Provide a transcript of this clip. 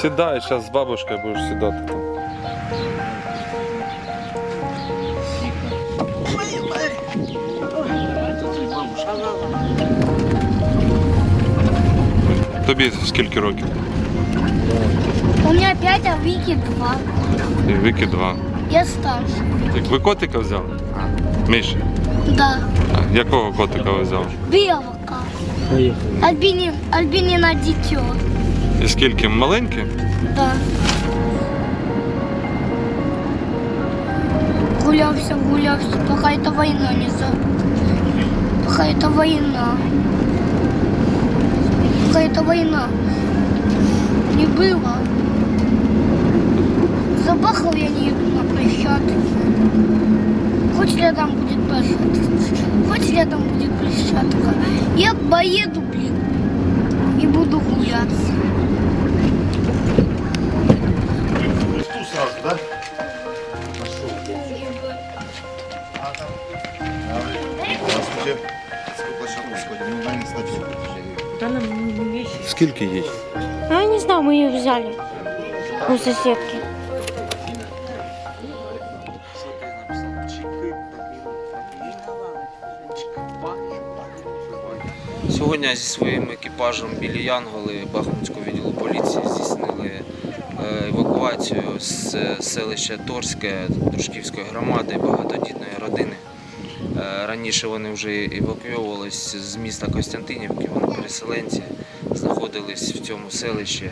Сідай, зараз з бабушкою будеш сідати там. Тобі скільки років? У меня пять, а Вики два. І Віки два. Я старше. Так ви котика взяли? Міша, Да. а якого котика ви взяли? Белка. Альбинин, Альбинина дитё. І скільки? Маленький? Да. Гулялся, гулялся, пока эта война не за... Пока эта война. Пока эта война не было. Забахал я не иду на площадку. Хоть рядом будет площадка. Хоть рядом будет площадка. Я поеду, блин, и буду гуляться. Скільки їй? А я не знаю, мы ее взяли у соседки. Сьогодні зі своїм екіпажем білі Янголи Бахмутського відділу поліції здійснили евакуацію з селища Торське Дружківської громади багатодітної родини. Е, Раніше вони вже евакуювалися з міста Костянтинівки, вони переселенці, знаходились в цьому селищі.